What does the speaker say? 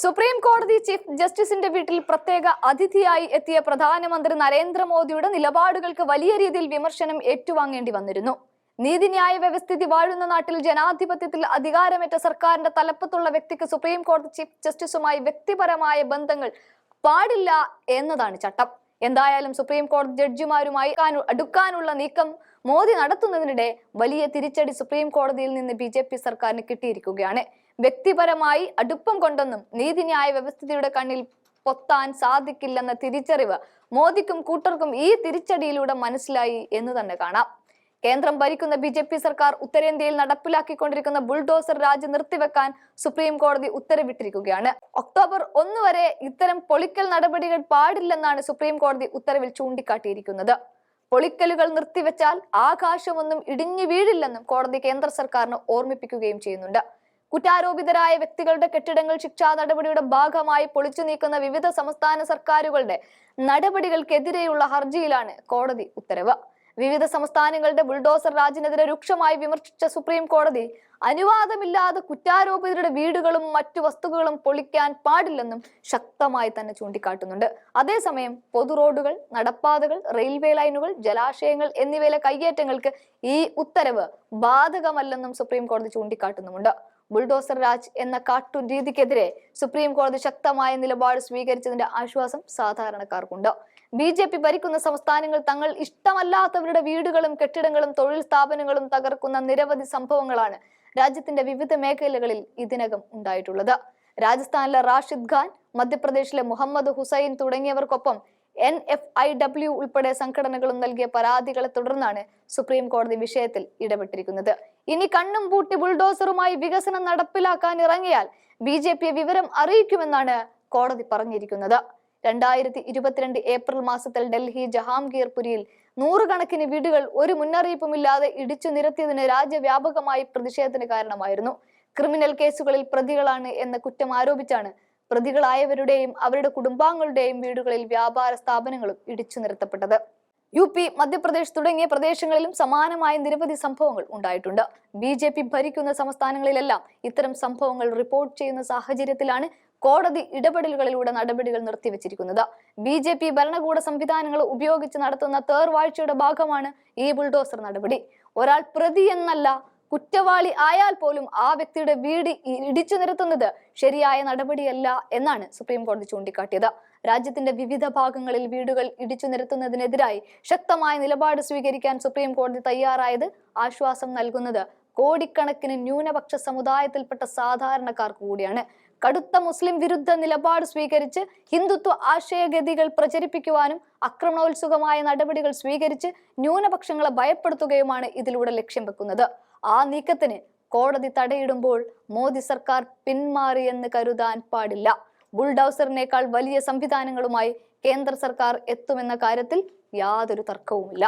Supreme കോടതി chief ജസ്റ്റിസിന്റെ വീട്ടിൽ പ്രത്യേക അതിഥിയായി എത്തിയ പ്രധാനമന്ത്രി നരേന്ദ്രമോദിയുടെ നിലപാടുകൾക്ക് വലിയ രീതിയിൽ വിമർശനം ഏറ്റുവാങ്ങേണ്ടി വന്നിരുന്നു. നീതിന്യായ വ്യവസ്ഥിതി വാഴുന്ന നാട്ടിൽ ജനാധിപത്യത്തിൽ അധികാരമേറ്റ സർക്കാരിന്റെ തലപ്പത്തുള്ള വ്യക്തിക്ക് സുപ്രീം കോടതി ചീഫ് ജസ്റ്റിസുമായി വ്യക്തിപരമായ ബന്ധങ്ങൾ പാടില്ല എന്നതാണ് ചട്ടം. എന്തായാലും സുപ്രീം കോടതി ജഡ്ജിമാരുമായി അടുക്കാനുള്ള നീക്കം മോദി നടത്തുന്നതിനിടെ വലിയ തിരിച്ചടി സുപ്രീം കോടതിയിൽ നിന്ന് ബി ജെ പി സർക്കാരിന് കിട്ടിയിരിക്കുകയാണ്. വ്യക്തിപരമായി അടുപ്പം കൊണ്ടൊന്നും നീതിന്യായ വ്യവസ്ഥിതിയുടെ കണ്ണിൽ പൊത്താൻ സാധിക്കില്ലെന്ന തിരിച്ചറിവ് മോദിക്കും കൂട്ടർക്കും ഈ തിരിച്ചടിയിലൂടെ മനസ്സിലായി എന്ന് തന്നെ കാണാം. കേന്ദ്രം ഭരിക്കുന്ന ബി ജെ പി സർക്കാർ ഉത്തരേന്ത്യയിൽ നടപ്പിലാക്കിക്കൊണ്ടിരിക്കുന്ന ബുൾഡോസർ രാജ് നിർത്തിവെക്കാൻ സുപ്രീം കോടതി ഉത്തരവിട്ടിരിക്കുകയാണ്. ഒക്ടോബർ ഒന്ന് വരെ ഇത്തരം പൊളിക്കൽ നടപടികൾ പാടില്ലെന്നാണ് സുപ്രീം കോടതി ഉത്തരവിൽ ചൂണ്ടിക്കാട്ടിയിരിക്കുന്നത്. പൊളിക്കലുകൾ നിർത്തിവെച്ചാൽ ആകാശമൊന്നും ഇടിഞ്ഞു വീഴില്ലെന്നും കോടതി കേന്ദ്ര സർക്കാരിന് ഓർമ്മിപ്പിക്കുകയും ചെയ്യുന്നുണ്ട്. കുറ്റാരോപിതരായ വ്യക്തികളുടെ കെട്ടിടങ്ങൾ ശിക്ഷാ നടപടിയുടെ ഭാഗമായി പൊളിച്ചു നീക്കുന്ന വിവിധ സംസ്ഥാന സർക്കാരുകളുടെ നടപടികൾക്കെതിരെയുള്ള ഹർജിയിലാണ് കോടതി ഉത്തരവ്. വിവിധ സംസ്ഥാനങ്ങളുടെ ബുൾഡോസർ രാജിനെതിരെ രൂക്ഷമായി വിമർശിച്ച സുപ്രീം കോടതി അനുവാദമില്ലാതെ കുറ്റാരോപിതരുടെ വീടുകളും മറ്റു വസ്തുക്കളും പൊളിക്കാൻ പാടില്ലെന്നും ശക്തമായി തന്നെ ചൂണ്ടിക്കാട്ടുന്നുണ്ട്. അതേസമയം പൊതു റോഡുകൾ നടപ്പാതകൾ റെയിൽവേ ലൈനുകൾ ജലാശയങ്ങൾ എന്നിവയിലെ കയ്യേറ്റങ്ങൾക്ക് ഈ ഉത്തരവ് ബാധകമല്ലെന്നും സുപ്രീം കോടതി ചൂണ്ടിക്കാട്ടുന്നുമുണ്ട്. ബുൾഡോസർ രാജ് എന്ന കാട്ടു രീതിക്കെതിരെ സുപ്രീം കോടതി ശക്തമായ നിലപാട് സ്വീകരിച്ചതിന്റെ ആശ്വാസം സാധാരണക്കാർക്കുണ്ട്. ബി ജെ പി ഭരിക്കുന്ന സംസ്ഥാനങ്ങൾ തങ്ങൾ ഇഷ്ടമല്ലാത്തവരുടെ വീടുകളും കെട്ടിടങ്ങളും തൊഴിൽ സ്ഥാപനങ്ങളും തകർക്കുന്ന നിരവധി സംഭവങ്ങളാണ് രാജ്യത്തിന്റെ വിവിധ മേഖലകളിൽ ഇതിനകം ഉണ്ടായിട്ടുള്ളത്. രാജസ്ഥാനിലെ റാഷിദ് ഖാൻ മധ്യപ്രദേശിലെ മുഹമ്മദ് ഹുസൈൻ തുടങ്ങിയവർക്കൊപ്പം എൻ എഫ് ഐ ഡബ്ല്യു ഉൾപ്പെടെ സംഘടനകളും നൽകിയ പരാതികളെ തുടർന്നാണ് സുപ്രീം കോടതി വിഷയത്തിൽ ഇടപെട്ടിരിക്കുന്നത്. ഇനി കണ്ണും പൂട്ടി ബുൾഡോസറുമായി വികസനം നടപ്പിലാക്കാൻ ഇറങ്ങിയാൽ ബി ജെ വിവരം അറിയിക്കുമെന്നാണ് കോടതി പറഞ്ഞിരിക്കുന്നത്. രണ്ടായിരത്തി ഇരുപത്തിരണ്ട് ഏപ്രിൽ മാസത്തിൽ ഡൽഹി ജഹാംഗീർപുരിയിൽ നൂറുകണക്കിന് വീടുകൾ ഒരു മുന്നറിയിപ്പുമില്ലാതെ ഇടിച്ചു നിരത്തിയതിന് രാജ്യവ്യാപകമായി പ്രതിഷേധത്തിന് കാരണമായിരുന്നു. ക്രിമിനൽ കേസുകളിൽ പ്രതികളാണ് എന്ന കുറ്റം ആരോപിച്ചാണ് പ്രതികളായവരുടെയും അവരുടെ കുടുംബാംഗങ്ങളുടെയും വീടുകളിൽ വ്യാപാര സ്ഥാപനങ്ങളും ഇടിച്ചു നിരത്തപ്പെട്ടത്. യു പി മധ്യപ്രദേശ് തുടങ്ങിയ പ്രദേശങ്ങളിലും സമാനമായ നിരവധി സംഭവങ്ങൾ ഉണ്ടായിട്ടുണ്ട്. ബി ഭരിക്കുന്ന സംസ്ഥാനങ്ങളിലെല്ലാം ഇത്തരം സംഭവങ്ങൾ റിപ്പോർട്ട് ചെയ്യുന്ന സാഹചര്യത്തിലാണ് കോടതി ഇടപെടലുകളിലൂടെ നടപടികൾ നിർത്തിവെച്ചിരിക്കുന്നത്. ബി ജെ പി ഭരണകൂട സംവിധാനങ്ങൾ ഉപയോഗിച്ച് നടത്തുന്ന തേർവാഴ്ചയുടെ ഭാഗമാണ് ഈ ബുൾഡോസർ നടപടി. ഒരാൾ പ്രതി എന്നല്ല കുറ്റവാളി ആയാൽ പോലും ആ വ്യക്തിയുടെ വീട് ഇടിച്ചു നിരത്തുന്നത് ശരിയായ നടപടിയല്ല എന്നാണ് സുപ്രീം കോടതി ചൂണ്ടിക്കാട്ടിയത്. രാജ്യത്തിന്റെ വിവിധ ഭാഗങ്ങളിൽ വീടുകൾ ഇടിച്ചു നിരത്തുന്നതിനെതിരായി ശക്തമായ നിലപാട് സ്വീകരിക്കാൻ സുപ്രീം കോടതി തയ്യാറായത് ആശ്വാസം നൽകുന്നത് കോടിക്കണക്കിന് ന്യൂനപക്ഷ സമുദായത്തിൽപ്പെട്ട സാധാരണക്കാർക്ക് കൂടിയാണ്. കടുത്ത മുസ്ലിം വിരുദ്ധ നിലപാട് സ്വീകരിച്ച് ഹിന്ദുത്വ ആശയഗതികൾ പ്രചരിപ്പിക്കുവാനും ആക്രമണോത്സുകമായ നടപടികൾ സ്വീകരിച്ച് ന്യൂനപക്ഷങ്ങളെ ഭയപ്പെടുത്തുകയുമാണ് ഇതിലൂടെ ലക്ഷ്യം വെക്കുന്നത്. ആ നീക്കത്തിന് കോടതി തടയിടുമ്പോൾ മോദി സർക്കാർ പിന്മാറിയെന്ന് കരുതാൻ പാടില്ല. ബുൾഡൌസറിനേക്കാൾ വലിയ സംവിധാനങ്ങളുമായി കേന്ദ്ര സർക്കാർ എത്തുമെന്ന കാര്യത്തിൽ യാതൊരു തർക്കവുമില്ല.